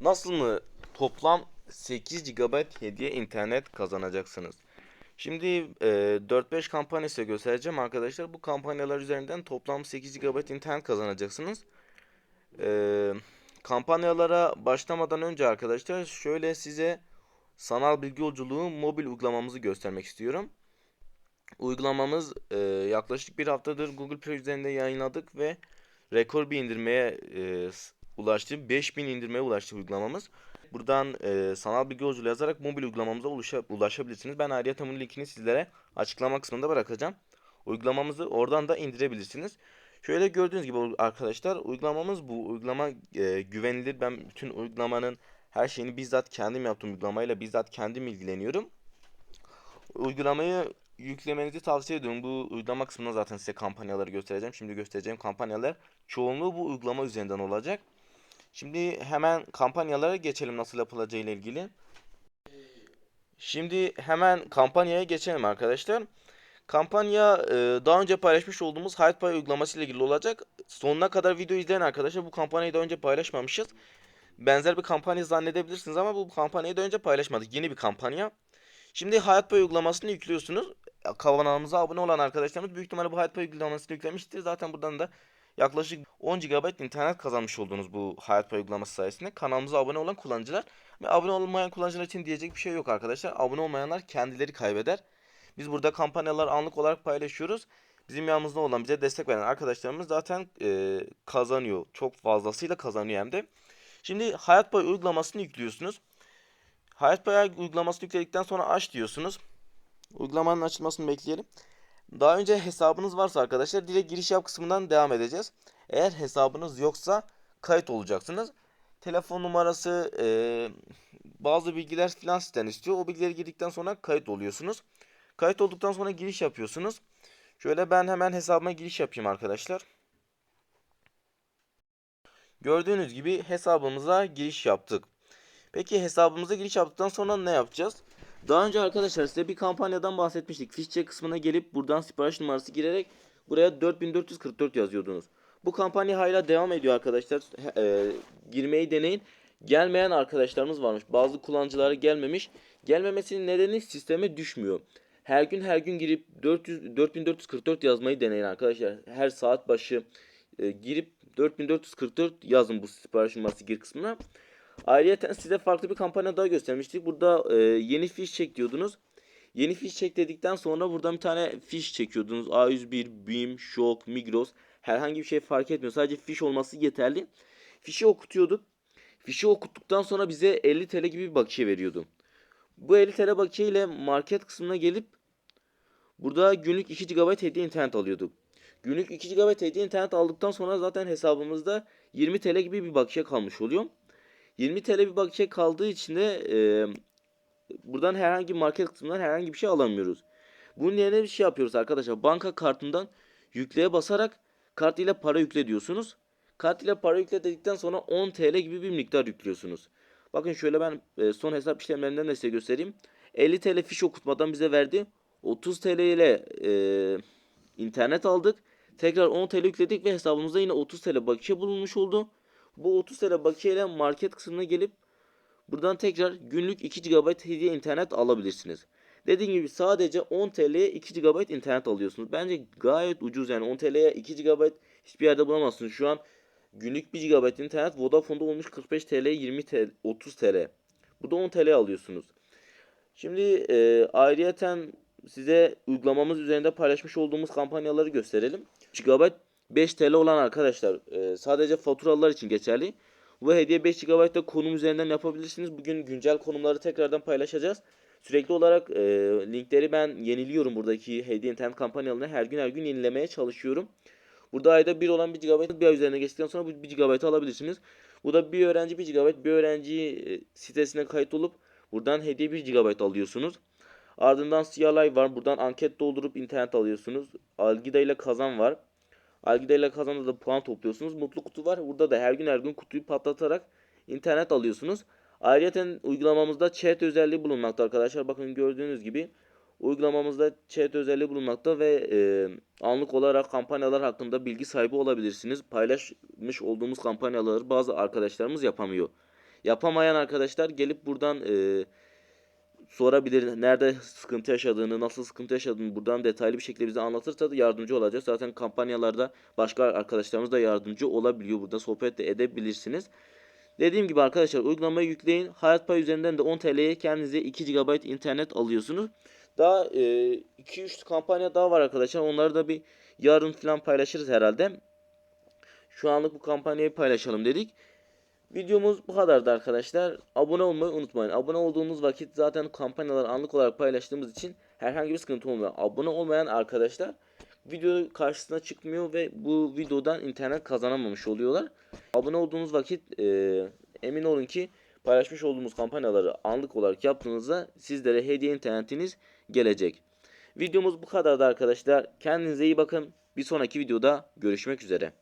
Nasıl mı toplam 8 GB hediye internet kazanacaksınız? Şimdi e, 4-5 kampanya size göstereceğim arkadaşlar. Bu kampanyalar üzerinden toplam 8 GB internet kazanacaksınız. E, kampanyalara başlamadan önce arkadaşlar şöyle size sanal bilgi yolculuğu mobil uygulamamızı göstermek istiyorum. Uygulamamız e, yaklaşık bir haftadır Google Play üzerinde yayınladık ve rekor bir indirmeye e, ulaştı. 5000 indirmeye ulaştı uygulamamız. Buradan e, sanal bilgi yolculuğu yazarak mobil uygulamamıza ulaşa- ulaşabilirsiniz. Ben ayrıca linkini sizlere açıklama kısmında bırakacağım. Uygulamamızı oradan da indirebilirsiniz. Şöyle gördüğünüz gibi arkadaşlar uygulamamız bu. Uygulama e, güvenilir. Ben bütün uygulamanın her şeyini bizzat kendim yaptım uygulamayla bizzat kendim ilgileniyorum. Uygulamayı yüklemenizi tavsiye ediyorum. Bu uygulama kısmında zaten size kampanyaları göstereceğim. Şimdi göstereceğim kampanyalar çoğunluğu bu uygulama üzerinden olacak. Şimdi hemen kampanyalara geçelim nasıl yapılacağı ile ilgili. Şimdi hemen kampanyaya geçelim arkadaşlar. Kampanya e, daha önce paylaşmış olduğumuz HypePay uygulaması ile ilgili olacak. Sonuna kadar video izleyen arkadaşlar bu kampanyayı daha önce paylaşmamışız. Benzer bir kampanya zannedebilirsiniz ama bu kampanyayı daha önce paylaşmadık. Yeni bir kampanya. Şimdi HypePay uygulamasını yüklüyorsunuz. Kanalımıza abone olan arkadaşlarımız büyük ihtimalle bu HypePay uygulamasını yüklemiştir. Zaten buradan da yaklaşık 10 GB internet kazanmış oldunuz bu HypePay uygulaması sayesinde. Kanalımıza abone olan kullanıcılar ve abone olmayan kullanıcılar için diyecek bir şey yok arkadaşlar. Abone olmayanlar kendileri kaybeder. Biz burada kampanyalar anlık olarak paylaşıyoruz. Bizim yanımızda olan bize destek veren arkadaşlarımız zaten e, kazanıyor. Çok fazlasıyla kazanıyor hem de. Şimdi HypePay uygulamasını yüklüyorsunuz. HypePay uygulamasını yükledikten sonra aç diyorsunuz. Uygulamanın açılmasını bekleyelim. Daha önce hesabınız varsa arkadaşlar direkt giriş yap kısmından devam edeceğiz. Eğer hesabınız yoksa kayıt olacaksınız. Telefon numarası, e, bazı bilgiler filan sizden istiyor. O bilgileri girdikten sonra kayıt oluyorsunuz. Kayıt olduktan sonra giriş yapıyorsunuz. Şöyle ben hemen hesabıma giriş yapayım arkadaşlar. Gördüğünüz gibi hesabımıza giriş yaptık. Peki hesabımıza giriş yaptıktan sonra ne yapacağız? Daha önce arkadaşlar size bir kampanyadan bahsetmiştik. Fişçe kısmına gelip buradan sipariş numarası girerek buraya 4444 yazıyordunuz. Bu kampanya hala devam ediyor arkadaşlar. E, girmeyi deneyin. Gelmeyen arkadaşlarımız varmış. Bazı kullanıcılara gelmemiş. Gelmemesinin nedeni sisteme düşmüyor. Her gün her gün girip 400 4444 yazmayı deneyin arkadaşlar. Her saat başı e, girip 4444 yazın bu sipariş numarası gir kısmına. Ayrıca size farklı bir kampanya daha göstermiştik. Burada e, yeni fiş çek diyordunuz. Yeni fiş çek dedikten sonra buradan bir tane fiş çekiyordunuz. A101, BİM, Şok, Migros herhangi bir şey fark etmiyor. Sadece fiş olması yeterli. Fişi okutuyorduk. Fişi okuttuktan sonra bize 50 TL gibi bir bakiye veriyordu. Bu 50 TL bakiye ile market kısmına gelip burada günlük 2 GB hediye internet alıyorduk. Günlük 2 GB hediye internet aldıktan sonra zaten hesabımızda 20 TL gibi bir bakiye kalmış oluyor. 20 TL bir bakiye kaldığı için de e, buradan herhangi bir market kısmından herhangi bir şey alamıyoruz. Bunun yerine bir şey yapıyoruz arkadaşlar. Banka kartından yükleye basarak kart ile para yükle diyorsunuz. Kart ile para yükle dedikten sonra 10 TL gibi bir miktar yüklüyorsunuz. Bakın şöyle ben son hesap işlemlerinden de size göstereyim. 50 TL fiş okutmadan bize verdi. 30 TL ile e, internet aldık. Tekrar 10 TL yükledik ve hesabımızda yine 30 TL bakiye bulunmuş oldu. Bu 30 TL bakiye ile market kısmına gelip buradan tekrar günlük 2 GB hediye internet alabilirsiniz. Dediğim gibi sadece 10 TL'ye 2 GB internet alıyorsunuz. Bence gayet ucuz yani 10 TL'ye 2 GB hiçbir yerde bulamazsınız. Şu an günlük 1 GB internet Vodafone'da olmuş 45 TL 20 TL 30 TL. Bu da 10 TL alıyorsunuz. Şimdi e, ayrıyeten size uygulamamız üzerinde paylaşmış olduğumuz kampanyaları gösterelim. GB 5 TL olan arkadaşlar e, sadece faturalılar için geçerli. Bu hediye 5 GB konum üzerinden yapabilirsiniz. Bugün güncel konumları tekrardan paylaşacağız. Sürekli olarak e, linkleri ben yeniliyorum buradaki hediye internet kampanyalarını her gün her gün yenilemeye çalışıyorum. Burada ayda bir olan 1 GB bir ay üzerine geçtikten sonra bu 1 GB alabilirsiniz. Bu da bir öğrenci 1 GB bir öğrenci e, sitesine kayıt olup buradan hediye 1 GB alıyorsunuz. Ardından CLI var. Buradan anket doldurup internet alıyorsunuz. Algida ile kazan var. Algida ile kazanda da puan topluyorsunuz. Mutlu kutu var. Burada da her gün her gün kutuyu patlatarak internet alıyorsunuz. Ayrıca uygulamamızda chat özelliği bulunmakta arkadaşlar. Bakın gördüğünüz gibi uygulamamızda chat özelliği bulunmakta ve e, anlık olarak kampanyalar hakkında bilgi sahibi olabilirsiniz. Paylaşmış olduğumuz kampanyaları bazı arkadaşlarımız yapamıyor. Yapamayan arkadaşlar gelip buradan e, sorabilir. Nerede sıkıntı yaşadığını, nasıl sıkıntı yaşadığını buradan detaylı bir şekilde bize anlatırsa da yardımcı olacağız. Zaten kampanyalarda başka arkadaşlarımız da yardımcı olabiliyor. Burada sohbet de edebilirsiniz. Dediğim gibi arkadaşlar uygulamayı yükleyin. Hayat Pay üzerinden de 10 TL'ye kendinize 2 GB internet alıyorsunuz. Daha 2-3 kampanya daha var arkadaşlar. Onları da bir yarın falan paylaşırız herhalde. Şu anlık bu kampanyayı paylaşalım dedik. Videomuz bu kadardı arkadaşlar. Abone olmayı unutmayın. Abone olduğunuz vakit zaten kampanyaları anlık olarak paylaştığımız için herhangi bir sıkıntı olmuyor. Abone olmayan arkadaşlar video karşısına çıkmıyor ve bu videodan internet kazanamamış oluyorlar. Abone olduğunuz vakit e, emin olun ki paylaşmış olduğumuz kampanyaları anlık olarak yaptığınızda sizlere hediye internetiniz gelecek. Videomuz bu kadardı arkadaşlar. Kendinize iyi bakın. Bir sonraki videoda görüşmek üzere.